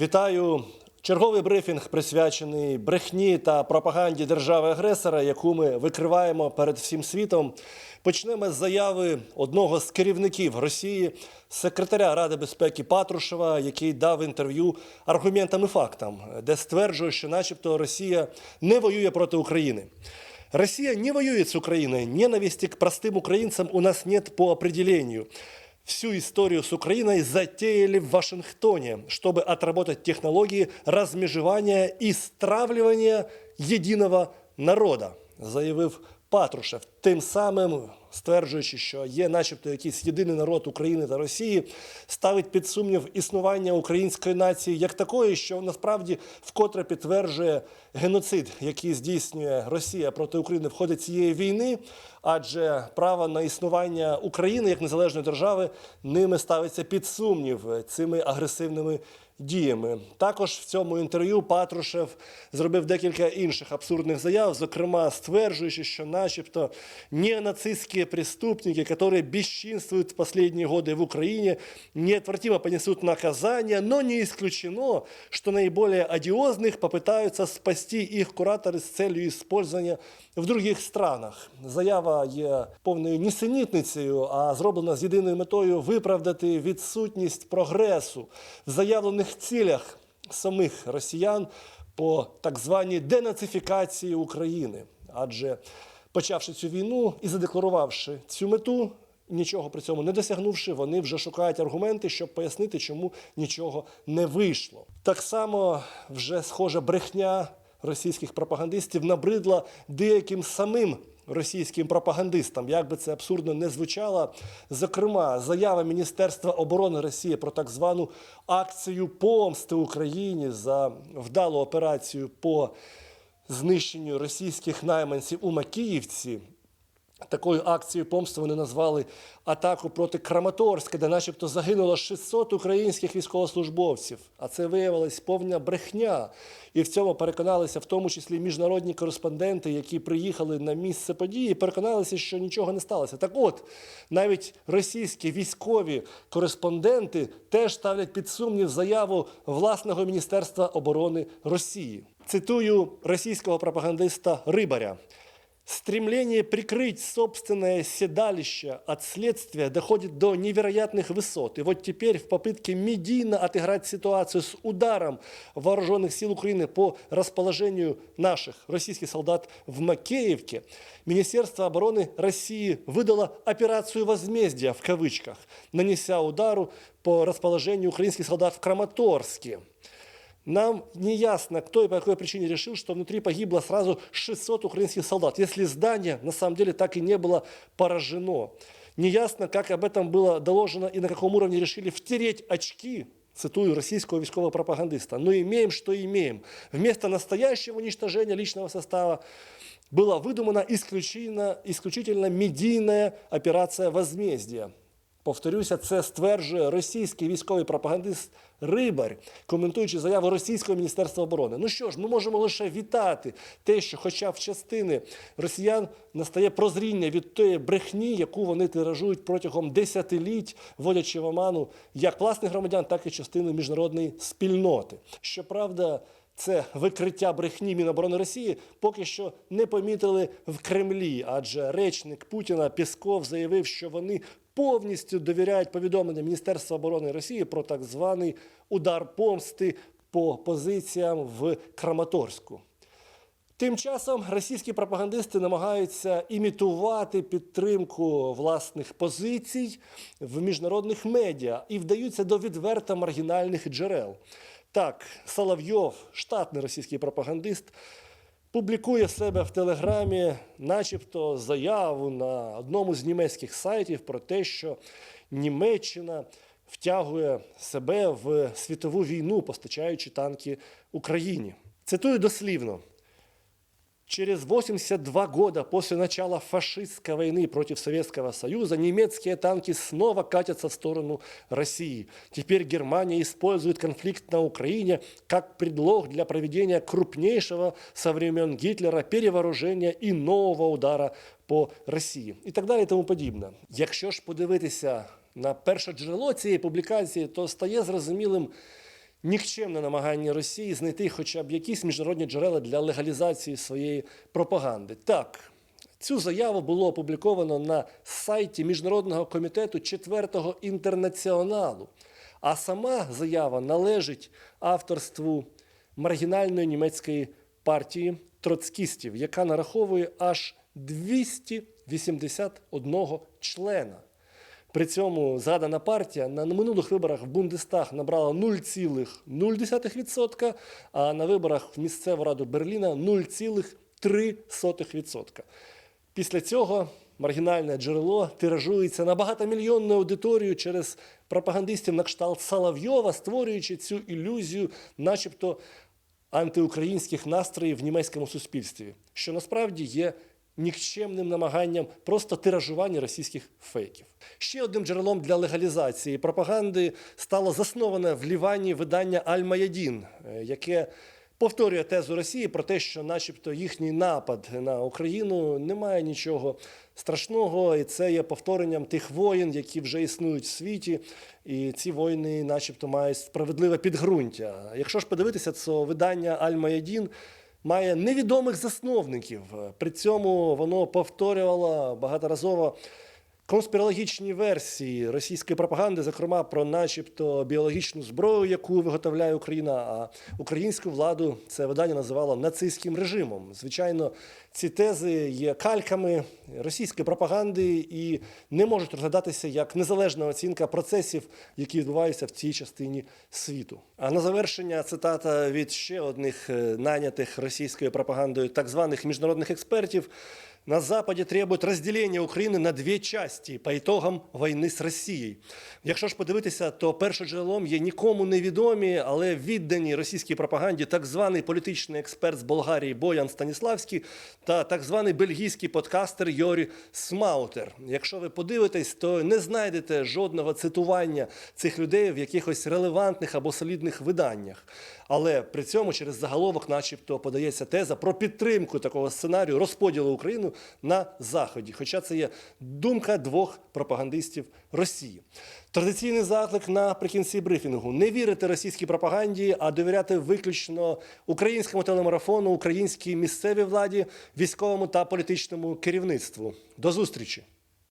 Вітаю. Черговий брифінг присвячений брехні та пропаганді держави-агресора, яку ми викриваємо перед всім світом. Почнемо з заяви одного з керівників Росії, секретаря Ради безпеки Патрушева, який дав інтерв'ю аргументам і фактам, де стверджує, що, начебто, Росія не воює проти України. Россия не воюет с Украиной. Ненависти к простым украинцам у нас нет по определению. Всю историю с Украиной затеяли в Вашингтоне, чтобы отработать технологии размежевания и стравливания единого народа, заявив Патрушев, тим самим стверджуючи, що є, начебто, якийсь єдиний народ України та Росії, ставить під сумнів існування української нації як такої, що насправді вкотре підтверджує геноцид, який здійснює Росія проти України в ході цієї війни, адже право на існування України як незалежної держави ними ставиться під сумнів цими агресивними діями. Також в цьому інтерв'ю Патрушев зробив декілька інших абсурдних заяв, зокрема стверджуючи, що, начебто, неонацистські преступники, які бесчинствуют в последние годы в Украине, неотвратимо понесут наказание, но не исключено, что наиболее одиозных попытаются спасти их кураторы с целью использования в других странах. Заява є повною нісенітницею, а зроблена з єдиною метою виправдати відсутність прогресу в заявлених цілях самих росіян по так званій денацифікації України. Адже почавши цю війну і задекларувавши цю мету, нічого при цьому не досягнувши, вони вже шукають аргументи, щоб пояснити, чому нічого не вийшло. Так само вже схожа брехня російських пропагандистів набридла деяким самим російським пропагандистам, як би це абсурдно не звучало. Зокрема, заява Міністерства оборони Росії про так звану акцію помсти Україні за вдалу операцію по знищенню російських найманців у Макіївці. Такою акцією помсти вони назвали атаку проти Краматорська, де начебто загинуло 600 українських військовослужбовців. А це виявилась повна брехня. І в цьому переконалися в тому числі міжнародні кореспонденти, які приїхали на місце події, переконалися, що нічого не сталося. Так от, навіть російські військові кореспонденти теж ставлять під сумнів заяву власного Міністерства оборони Росії. Цитую російського пропагандиста Рибаря. Стремление прикрыть собственное седалище от следствия доходит до невероятных высот. И вот теперь в попытке медийно отыграть ситуацию с ударом вооруженных сил Украины по расположению наших российских солдат в Макеевке, Министерство обороны России выдало операцию возмездия в кавычках, нанеся удару по расположению украинских солдат в Краматорске. Нам не ясно, кто и по какой причине решил, что внутри погибло сразу 600 украинских солдат, если здание на самом деле так и не было поражено. Неясно, как об этом было доложено и на каком уровне решили втереть очки, цитую российского військового пропагандиста. Но имеем, что имеем. Вместо настоящего уничтожения личного состава была выдумана исключительно, исключительно медийная операция возмездия. Повторюся, це стверджує російський військовий пропагандист Рибар, коментуючи заяву російського міністерства оборони. Ну що ж, ми можемо лише вітати те, що, хоча в частини росіян настає прозріння від тієї брехні, яку вони тиражують протягом десятиліть, вводячи в оману як власних громадян, так і частини міжнародної спільноти. Щоправда. Це викриття брехні Міноборони Росії поки що не помітили в Кремлі, адже речник Путіна Пісков заявив, що вони повністю довіряють повідомленням Міністерства оборони Росії про так званий удар помсти по позиціям в Краматорську. Тим часом російські пропагандисти намагаються імітувати підтримку власних позицій в міжнародних медіа і вдаються до відверто маргінальних джерел. Так, Соловйов, штатний російський пропагандист, публікує себе в Телеграмі, начебто, заяву на одному з німецьких сайтів про те, що Німеччина втягує себе в світову війну, постачаючи танки Україні. Цитую дослівно. Через 82 года после начала фашистской войны против Советского Союза немецкие танки снова катятся в сторону России. Теперь Германия использует конфликт на Украине как предлог для проведения крупнейшего со времен Гитлера перевооружения и нового удара по Росії. І так далі тому подібне. Якщо ж подивитися на перше джерело цієї публікації, то стає зрозумілим, нікчемне намагання Росії знайти хоча б якісь міжнародні джерела для легалізації своєї пропаганди. Так, цю заяву було опубліковано на сайті Міжнародного комітету четвертого інтернаціоналу. А сама заява належить авторству маргінальної німецької партії троцкістів, яка нараховує аж 281 члена. При цьому згадана партія на минулих виборах в Бундестаг набрала 0,0%, а на виборах в місцеву раду Берліна 0,3%. Після цього маргінальне джерело тиражується на багатомільйонну аудиторію через пропагандистів на кшталт Соловйова, створюючи цю ілюзію, начебто антиукраїнських настроїв в німецькому суспільстві, що насправді є нікчемним намаганням просто тиражування російських фейків. Ще одним джерелом для легалізації пропаганди стало засноване в Лівані видання Аль-Маядін, е, яке повторює тезу Росії про те, що, начебто, їхній напад на Україну не має нічого страшного, і це є повторенням тих воєн, які вже існують в світі, і ці воїни, начебто, мають справедливе підґрунтя. Якщо ж подивитися, то видання Аль-Маядін має невідомих засновників. При цьому воно повторювало багаторазово конспірологічні версії російської пропаганди, зокрема про, начебто, біологічну зброю, яку виготовляє Україна. А українську владу це видання називало нацистським режимом. Звичайно, ці тези є кальками російської пропаганди і не можуть розглядатися як незалежна оцінка процесів, які відбуваються в цій частині світу. А на завершення цитата від ще одних е, найнятих російською пропагандою так званих міжнародних експертів. На Западі требують розділення України на дві часті по ітогам війни з Росією. Якщо ж подивитися, то першоджерелом є нікому невідомі, але віддані російській пропаганді так званий політичний експерт з Болгарії Боян Станіславський та так званий бельгійський подкастер Йорі Смаутер. Якщо ви подивитесь, то не знайдете жодного цитування цих людей в якихось релевантних або солідних виданнях. Але при цьому через заголовок, начебто, подається теза про підтримку такого сценарію розподілу України на Заході. Хоча це є думка двох пропагандистів Росії. Традиційний заклик наприкінці брифінгу: не вірити російській пропаганді, а довіряти виключно українському телемарафону, українській місцевій владі, військовому та політичному керівництву. До зустрічі!